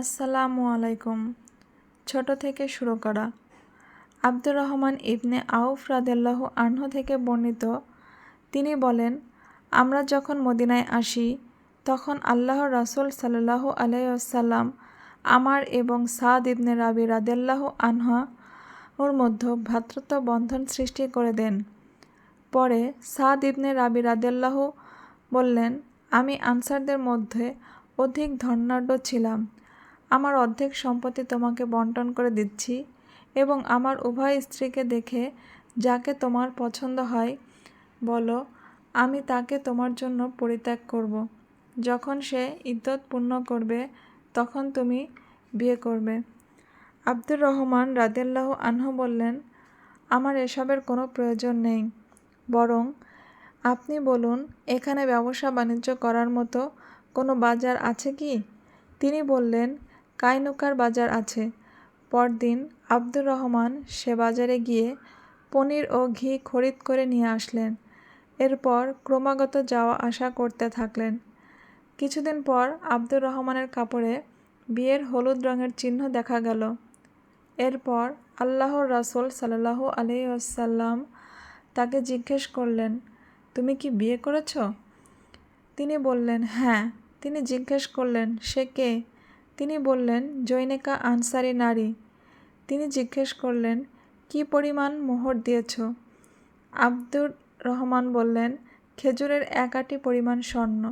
আসসালামু আলাইকুম। ছোট থেকে শুরু করা। আব্দুর রহমান ইবনে আউফ রাদেল্লাহ আনহু থেকে বর্ণিত, তিনি বলেন, আমরা যখন মদিনায় আসি, তখন আল্লাহর রাসুল সাল্লাহ আলাইসাল্লাম আমার এবং সাদ ইবনে রাবি রাদেল্লাহ আনহা ওর মধ্যে ভ্রাতৃত্ব বন্ধন সৃষ্টি করে দেন। পরে সাদ ইবনে রাবি রাদেল্লাহ বললেন, আমি আনসারদের মধ্যে অধিক ধর্নাঢ্য ছিলাম। আমার অর্ধেক সম্পত্তি তোমাকে বন্টন করে দিচ্ছি এবং আমার উভয় স্ত্রীকে দেখে যাকে তোমার পছন্দ হয়, বলো, আমি তাকে তোমার জন্য পরিত্যাগ করব। যখন সে ইদ্যত পূর্ণ করবে, তখন তুমি বিয়ে করবে। আব্দুর রহমান রাদেল্লাহ আনহু বললেন, আমার এসবের কোনো প্রয়োজন নেই। বরং আপনি বলুন, এখানে ব্যবসা বাণিজ্য করার মতো কোনো বাজার আছে কি? তিনি বললেন কাইনুকার বাজার আছে। পরদিন আব্দুর রহমান সে বাজারে গিয়ে পনির ও ঘি খরিদ করে নিয়ে আসলেন। এরপর ক্রমাগত যাওয়া আসা করতে থাকলেন। কিছুদিন পর আব্দুর রহমানের কাপড়ে বিয়ের হলুদ রঙের চিহ্ন দেখা গেল। এরপর আল্লাহর রাসুল সাল্লাহ আসাল্লাম তাকে জিজ্ঞেস করলেন, তুমি কি বিয়ে করেছ? তিনি বললেন হ্যাঁ। তিনি জিজ্ঞেস করলেন, সে কে? তিনি বললেন, জৈনিকা আনসারি নারী। তিনি জিজ্ঞেস করলেন, কি পরিমাণ মোহর দিয়েছ? আব্দুর রহমান বললেন, খেজুরের এক আটি পরিমাণ স্বর্ণ।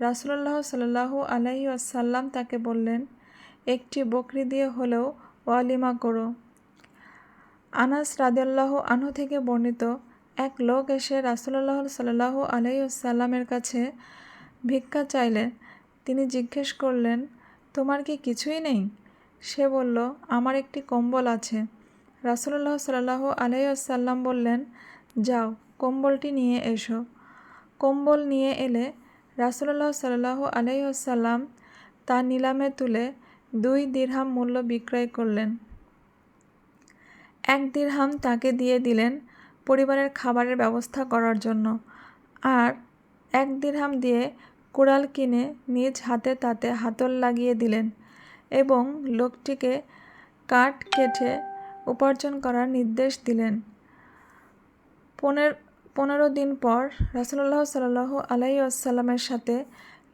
রাসুল্লাহ সাল্লাহ আলহি আসাল্লাম তাকে বললেন, একটি বকরি দিয়ে হলেও ওয়ালিমা করো। আনাস রাদেল্লাহ আনহু থেকে বর্ণিত এক লোক এসে রাসুল্লাহ সাল্লাহ আলহিউসাল্লামের কাছে ভিক্ষা চাইলেন। তিনি জিজ্ঞেস করলেন তোমার কি কিছুই নেই? সে বলল, আমার একটি কম্বল আছে। রাসুল্লাহ সাল্লাহ আলাইসাল্লাম বললেন, যাও, কম্বলটি নিয়ে এসো। কম্বল নিয়ে এলে রাসুল্লাহ সাল্লাহ আলাইসাল্লাম তা নিলামে তুলে দুই দিরহাম মূল্য বিক্রয় করলেন। এক দিরহাম তাকে দিয়ে দিলেন পরিবারের খাবারের ব্যবস্থা করার জন্য। আর এক দিরহাম দিয়ে কুড়াল কিনে নিজ হাতে তাতে হাতল লাগিয়ে দিলেন এবং লোকটিকে কাঠ কেটে উপার্জন করার নির্দেশ দিলেন। পনেরো, পনেরো দিন পর রাসুল্লাহ সাল্লাহ আলাই আসাল্লামের সাথে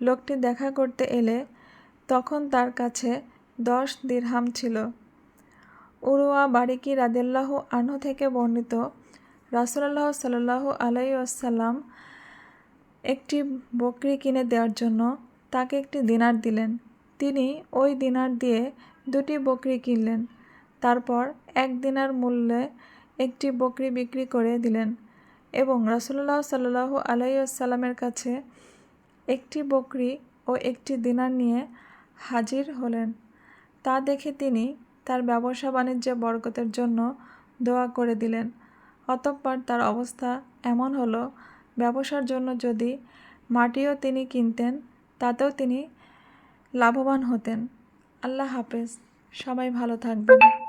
লোকটি দেখা করতে এলে তখন তার কাছে দশ দিরহাম ছিল। উরুয়া বারিকি রাদেল্লাহ আনহ থেকে বর্ণিত রাসুল্লাহ সাল্লাহ আলাই আসাল্লাম একটি বকরি কিনে দেওয়ার জন্য তাকে একটি দিনার দিলেন। তিনি ওই দিনার দিয়ে দুটি বকরি কিনলেন। তারপর এক দিনার মূল্যে একটি বকরি বিক্রি করে দিলেন এবং রাসুল্লাহ সাল্লাহ আলাইসাল্লামের কাছে একটি বকরি ও একটি দিনার নিয়ে হাজির হলেন। তা দেখে তিনি তার ব্যবসা বাণিজ্যে বরকতের জন্য দোয়া করে দিলেন। অতঃপর তার অবস্থা এমন হলো ব্যবসার জন্য যদি মাটিও তিনি কিনতেন, তাতেও তিনি লাভবান হতেন। আল্লাহ হাফেজ। সবাই ভালো থাকবেন।